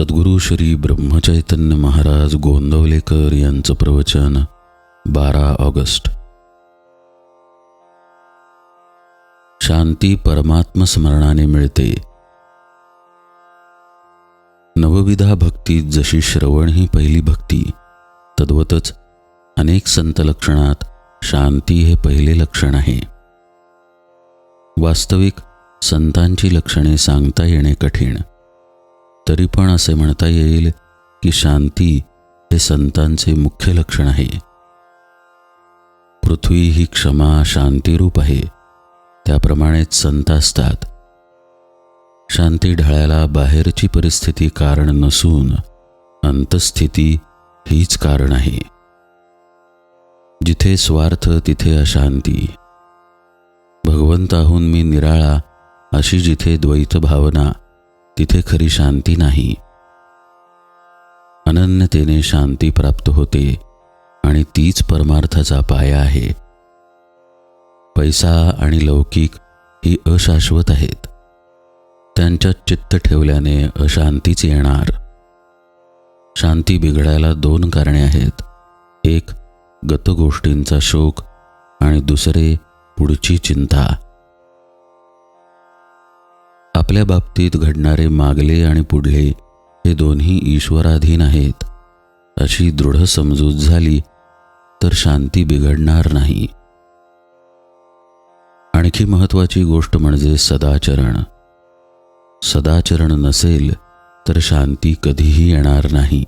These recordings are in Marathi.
सद्गुरू श्री ब्रह्मचैतन्य महाराज गोंदवलेकर यांचं प्रवचन बारा ऑगस्ट. शांती परमात्म स्मरणाने मिळते. नवविधा भक्तीत जशी श्रवण ही पहिली भक्ती तद्वतच अनेक संत लक्षणात शांती हे पहिले लक्षण आहे. वास्तविक संतांची लक्षणे सांगता येणे कठीण. तरी पण असे म्हणता येईल की शांती हे संतांचे मुख्य लक्षण आहे. पृथ्वी ही क्षमा शांतीरूप आहे. त्याप्रमाणेच संत असतात. शांती ढळायला बाहेरची परिस्थिती कारण नसून अंतस्थिती हीच कारण आहे. जिथे स्वार्थ तिथे अशांती. भगवंताहून मी निराळा अशी जिथे द्वैत भावना तिथे खरी शांती नाही. अनन्यतेने शांती प्राप्त होते आणि तीच परमार्थाचा पाया आहे. पैसा आणि लौकिक ही अशाश्वत आहेत. त्यांच्यात चित्त ठेवल्याने अशांतीच येणार. शांती बिघडायला दोन कारणे आहेत. एक गतगोष्टींचा शोक आणि दुसरे पुढची चिंता. आपल्या बाबतीत घडणारे मागले आणि पुढले हे दोन्ही ईश्वराधीन आहेत. अशी दृढ समजूत झाली तर शांती बिघडणार नाही. आणखी महत्वाची गोष्ट म्हणजे सदाचरण. सदाचरण नसेल तर शांती कधीही येणार नाही.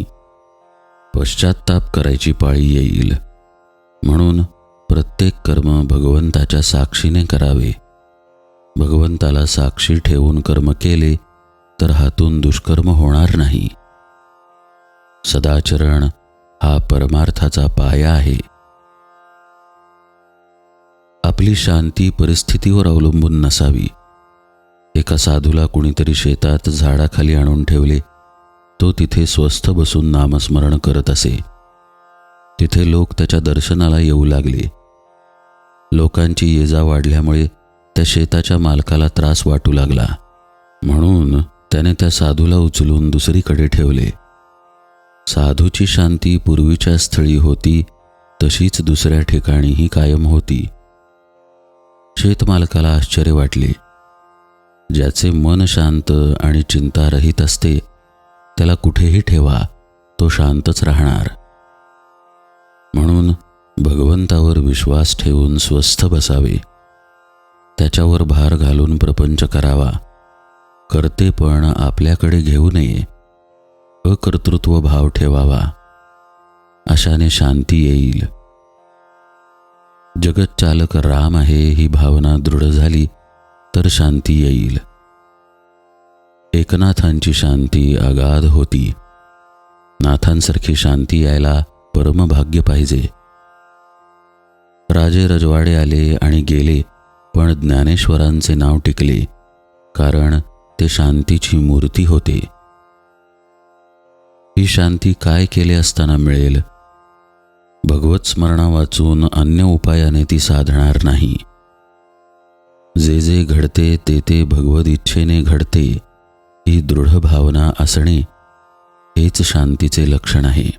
पश्चाताप करायची पाळी येईल. म्हणून प्रत्येक कर्म भगवंताच्या साक्षीने करावे. भगवंताला साक्षी ठेवून कर्म केले तर हातून दुष्कर्म होणार नाही. सदाचरण हा परमार्थाचा पाया आहे. आपली शांती परिस्थितीवर अवलंबून नसावी. एका साधूला कुणीतरी शेतात झाडाखाली आणून ठेवले तो तिथे स्वस्थ बसून नामस्मरण करत असे. तिथे लोक त्याच्या दर्शनाला येऊ लागले. लोकांची ये जा वाढल्यामुळे त्या शेताच्या मालकाला त्रास वाटू लागला. म्हणून त्याने त्या साधूला उचलून दुसरीकडे ठेवले. साधूची शांती पूर्वीच्या स्थळी होती तशीच दुसऱ्या ठिकाणीही कायम होती. शेतमालकाला आश्चर्य वाटले. ज्याचे मन शांत आणि चिंतारहित असते त्याला कुठेही ठेवा तो शांतच राहणार. म्हणून भगवंतावर विश्वास ठेवून स्वस्थ बसावे. त्याच्यावर भार घालून प्रपंच करावा. कर्तेपण आपल्याकडे घेऊ नये. अकर्तृत्व भाव ठेवावा. अशाने शांती येईल. जगतचालक राम आहे ही भावना दृढ झाली तर शांती येईल. एकनाथांची शांती अगाध होती. नाथांसारखी शांती यायला परमभाग्य पाहिजे. राजे रजवाडे आले आणि गेले पण ज्ञानेश्वरांचे नाव टिकले कारण ते शांतीची मूर्ती होते. ही शांती काय केले असताना मिळेल? भगवत स्मरणा वाचून अन्य उपायाने ती साधणार नाही. जे जे घडते ते ते भगवत इच्छेने घडते ही दृढ भावना असणे हेच शांतीचे लक्षण आहे.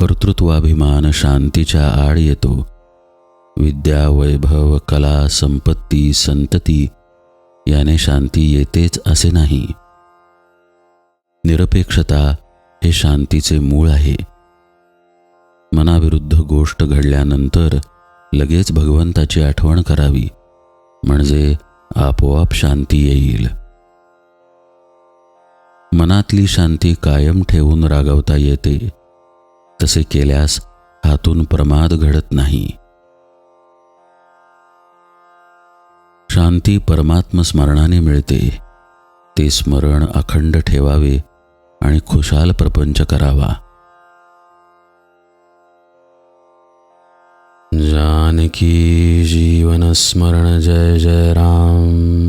कर्तृत्वाभिमान शांतीच्या आड येतो. विद्या वैभव कला संपत्ती संतती याने शांती येतेच असे नाही. निरपेक्षता हे शांतीचे मूळ आहे. मनाविरुद्ध गोष्ट घडल्यानंतर लगेच भगवंताची आठवण करावी म्हणजे आपोआप शांती येईल. मनातली शांती कायम ठेवून रागवता येते. तसे केल्यास हातून प्रमाद घडत नाही. शांती परमात्म स्मरणाने मिळते. ते स्मरण अखंड ठेवावे आणि खुशाल प्रपंच करावा. जानकी जीवन स्मरण जय जय राम.